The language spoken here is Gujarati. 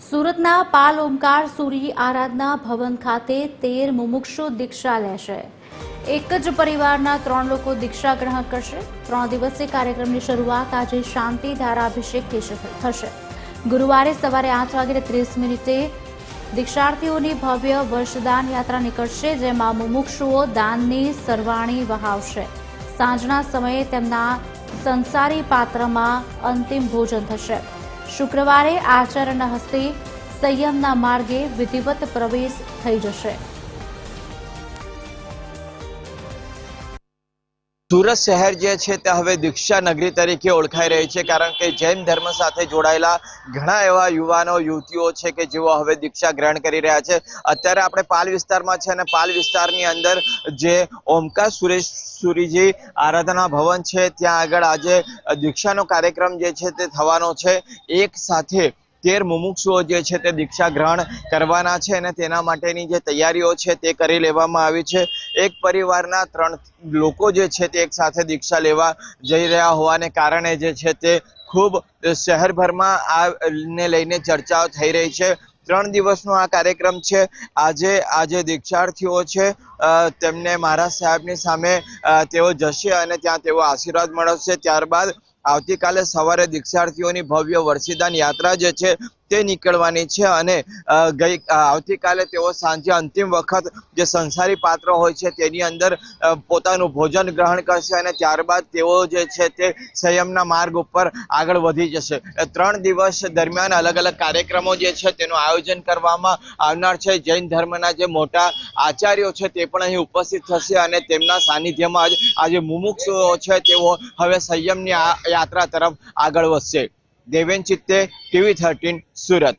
સુરતના પાલ ઓમકાર સૂરી આરાધના ભવન ખાતે તેર મુમુક્ષુ દીક્ષા લેશે. એક જ પરિવારના ત્રણ લોકો દીક્ષા ગ્રહણ કરશે. ત્રણ દિવસીય કાર્યક્રમની શરૂઆત આજે શાંતિ ધારાભિષેક થશે. ગુરુવારે સવારે આઠ વાગે ત્રીસ મિનિટે દીક્ષાર્થીઓની ભવ્ય વર્ષદાન યાત્રા નીકળશે, જેમાં મુમુક્ષુઓ દાનની સરવાણી વહાવશે. સાંજના સમયે તેમના સંસારી પાત્રમાં અંતિમ ભોજન થશે. શુક્રવારે આચાર્યના હસ્તે સંયમના માર્ગે વિધિવત પ્રવેશ થઈ જશે. સુરત શહેર જે છે તે હવે દીક્ષા નગરી તરીકે ઓળખાઈ રહી છે, કારણ કે જૈન ધર્મ સાથે જોડાયેલા ઘણા એવા યુવાનો, યુવતીઓ છે કે જેઓ હવે દીક્ષા ગ્રહણ કરી રહ્યા છે. અત્યારે આપણે પાલ વિસ્તારમાં છે અને પાલ વિસ્તારની અંદર જે ઓમકાર સુરેશ સુરીજી આરાધના ભવન છે, ત્યાં આગળ આજે દીક્ષાનો કાર્યક્રમ જે છે તે થવાનો છે. એક સાથે તેર મુમુક્ષુઓ જે છે તે દીક્ષા ગ્રહણ કરવાના છે અને તેના માટેની જે તૈયારીઓ છે તે કરી લેવામાં આવી છે. એક પરિવારના ત્રણ લોકો જે છે તે એક સાથે દીક્ષા લેવા જઈ રહ્યા હોવાને કારણે જે છે તે ખૂબ શહેરભરમાં આ ને લઈને ચર્ચાઓ થઈ રહી છે. ત્રણ દિવસનો આ કાર્યક્રમ છે. આજે આજે દીક્ષાર્થીઓ છે. તેમને મહારાજ સાહેબની સામે તેઓ જશે અને ત્યાં તેઓ આશીર્વાદ મળશે ત્યારબાદ આવતીકાલે સવારે દીક્ષાર્થીઓની ભવ્ય વર્ષીદાન યાત્રા જે છે તે નીકળવાની છે અને ગઈ આવતીકાલે તેઓ સાંજે અંતિમ વખત જે સંસારી પાત્ર હોય છે તેની અંદર પોતાનું ભોજન ગ્રહણ કરશે અને ત્યારબાદ તેઓ જે છે તે સંયમના માર્ગ ઉપર આગળ વધી જશે. ત્રણ દિવસ દરમિયાન અલગ અલગ કાર્યક્રમો જે છે તેનું આયોજન કરવામાં આવનાર છે. જૈન ધર્મના જે મોટા આચાર્યો છે તે પણ અહીં ઉપસ્થિત થશે અને તેમના સાનિધ્યમાં જ આ જે મુમુક્ષુઓ છે તેઓ હવે સંયમની યાત્રા તરફ આગળ વધશે. Deven Chitte TV thirteen Surat.